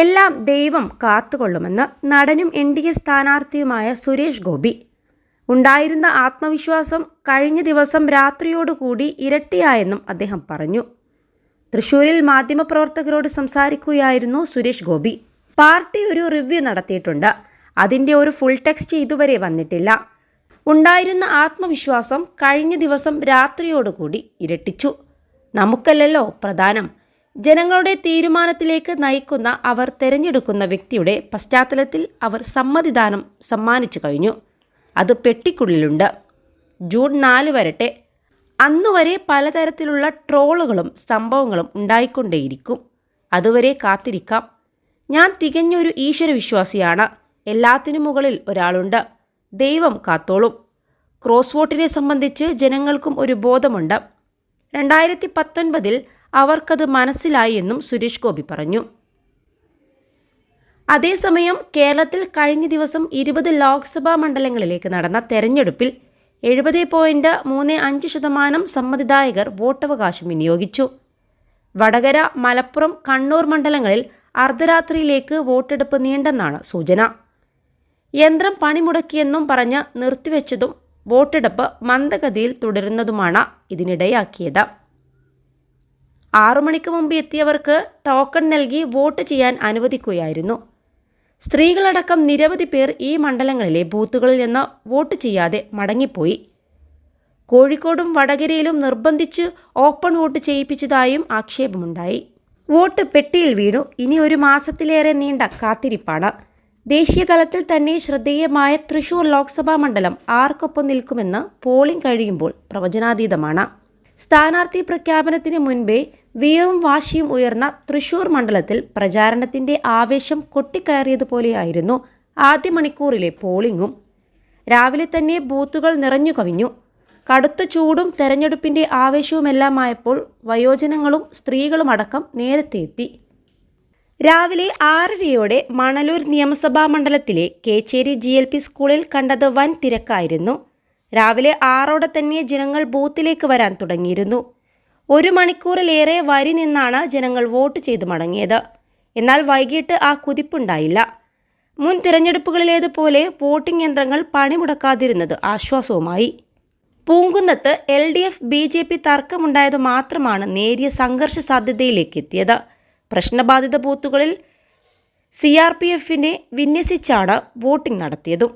എല്ലാം ദൈവം കാത്തുകൊള്ളുമെന്ന് നടനും എൻ ഡി എ സ്ഥാനാർത്ഥിയുമായ സുരേഷ് ഗോപി. ഉണ്ടായിരുന്ന ആത്മവിശ്വാസം കഴിഞ്ഞ ദിവസം രാത്രിയോടുകൂടി ഇരട്ടിയായെന്നും അദ്ദേഹം പറഞ്ഞു. തൃശൂരിൽ മാധ്യമപ്രവർത്തകരോട് സംസാരിക്കുകയായിരുന്നു സുരേഷ് ഗോപി. പാർട്ടി ഒരു റിവ്യൂ നടത്തിയിട്ടുണ്ട്. അതിന്റെ ഒരു ഫുൾ ടെക്സ്റ്റ് ഇതുവരെ വന്നിട്ടില്ല. ഉണ്ടായിരുന്ന ആത്മവിശ്വാസം കഴിഞ്ഞ ദിവസം രാത്രിയോടുകൂടി ഇരട്ടിച്ചു. നമുക്കല്ലല്ലോ പ്രധാനം. ജനങ്ങളുടെ തീരുമാനത്തിലേക്ക് നയിക്കുന്ന അവർ തിരഞ്ഞെടുക്കുന്ന വ്യക്തിയുടെ പശ്ചാത്തലത്തിൽ അവർ സമ്മതിദാനം സമ്മാനിച്ചു കഴിഞ്ഞു. അത് പെട്ടിക്കുള്ളിലുണ്ട്. ജൂൺ നാല് വരട്ടെ. അന്നുവരെ പലതരത്തിലുള്ള ട്രോളുകളും സംഭവങ്ങളും ഉണ്ടായിക്കൊണ്ടേയിരിക്കും. അതുവരെ കാത്തിരിക്കാം. ഞാൻ തികഞ്ഞൊരു ഈശ്വരവിശ്വാസിയാണ്. എല്ലാത്തിനു മുകളിൽ ഒരാളുണ്ട്. ദൈവം കാത്തോളും. ക്രോസ് വോട്ടിനെ സംബന്ധിച്ച് ജനങ്ങൾക്കും ഒരു ബോധമുണ്ട്. രണ്ടായിരത്തി പത്തൊൻപതിൽ അവർക്കത് മനസ്സിലായി എന്നും സുരേഷ് ഗോപി പറഞ്ഞു. അതേസമയം കേരളത്തിൽ കഴിഞ്ഞ ദിവസം ഇരുപത് ലോക്സഭാ മണ്ഡലങ്ങളിലേക്ക് നടന്ന തെരഞ്ഞെടുപ്പിൽ എഴുപത് പോയിന്റ് മൂന്ന് അഞ്ച് ശതമാനം സമ്മതിദായകർ വോട്ടവകാശം വിനിയോഗിച്ചു. വടകര മലപ്പുറം കണ്ണൂർ മണ്ഡലങ്ങളിൽ അർദ്ധരാത്രിയിലേക്ക് വോട്ടെടുപ്പ് നീണ്ടെന്നാണ് സൂചന. യന്ത്രം പണിമുടക്കിയെന്നും പറഞ്ഞ് നിർത്തിവെച്ചതും വോട്ടെടുപ്പ് മന്ദഗതിയിൽ തുടരുന്നതുമാണ് ഇതിനിടയാക്കിയത്. ആറു മണിക്ക് മുമ്പ് എത്തിയവർക്ക് ടോക്കൺ നൽകി വോട്ട് ചെയ്യാൻ അനുവദിക്കുകയായിരുന്നു. സ്ത്രീകളടക്കം നിരവധി പേർ ഈ മണ്ഡലങ്ങളിലെ ബൂത്തുകളിൽ നിന്ന് വോട്ട് ചെയ്യാതെ മടങ്ങിപ്പോയി. കോഴിക്കോടും വടകരയിലും നിർബന്ധിച്ച് ഓപ്പൺ വോട്ട് ചെയ്യിപ്പിച്ചതായും ആക്ഷേപമുണ്ടായി. വോട്ട് പെട്ടിയിൽ വീണു. ഇനി ഒരു മാസത്തിലേറെ നീണ്ട കാത്തിരിപ്പാണ്. ദേശീയ തലത്തിൽ തന്നെ ശ്രദ്ധേയമായ തൃശൂർ ലോക്സഭാ മണ്ഡലം ആർക്കൊപ്പം നിൽക്കുമെന്ന് പോളിംഗ് കഴിയുമ്പോൾ പ്രവചനാതീതമാണ്. സ്ഥാനാർത്ഥി പ്രഖ്യാപനത്തിന് മുൻപേ വീയവും വാശിയും ഉയർന്ന തൃശൂർ മണ്ഡലത്തിൽ പ്രചാരണത്തിന്റെ ആവേശം കൊട്ടിക്കയറിയതുപോലെയായിരുന്നു ആദ്യ മണിക്കൂറിലെ പോളിംഗും രാവിലെ തന്നെ ബൂത്തുകൾ നിറഞ്ഞു കവിഞ്ഞു. കടുത്ത ചൂടും തെരഞ്ഞെടുപ്പിന്റെ ആവേശവുമെല്ലാമായപ്പോൾ വയോജനങ്ങളും സ്ത്രീകളും അടക്കം നേരത്തെ എത്തി. രാവിലെ ആറരയോടെ മണലൂർ നിയമസഭാ മണ്ഡലത്തിലെ കേച്ചേരി ജി എൽ പി സ്കൂളിൽ കണ്ടത് വൻ തിരക്കായിരുന്നു. രാവിലെ ആറോടെ തന്നെ ജനങ്ങൾ ബൂത്തിലേക്ക് വരാൻ തുടങ്ങിയിരുന്നു. ഒരു മണിക്കൂറിലേറെ വരി നിന്നാണ് ജനങ്ങൾ വോട്ട് ചെയ്ത് മടങ്ങിയത്. എന്നാൽ വൈകിട്ട് ആ കുതിപ്പുണ്ടായില്ല. മുൻ തിരഞ്ഞെടുപ്പുകളിലേതുപോലെ വോട്ടിംഗ് യന്ത്രങ്ങൾ പണിമുടക്കാതിരുന്നത് ആശ്വാസവുമായി. പൂങ്കുന്നത്ത് L D F B J P തർക്കമുണ്ടായത് മാത്രമാണ് നേരിയ സംഘർഷ സാധ്യതയിലേക്ക് എത്തിയത് പ്രശ്നബാധിത ബൂത്തുകളിൽ സി ആർ പി എഫിനെ വിന്യസിച്ചാണ് വോട്ടിംഗ് നടത്തിയതും.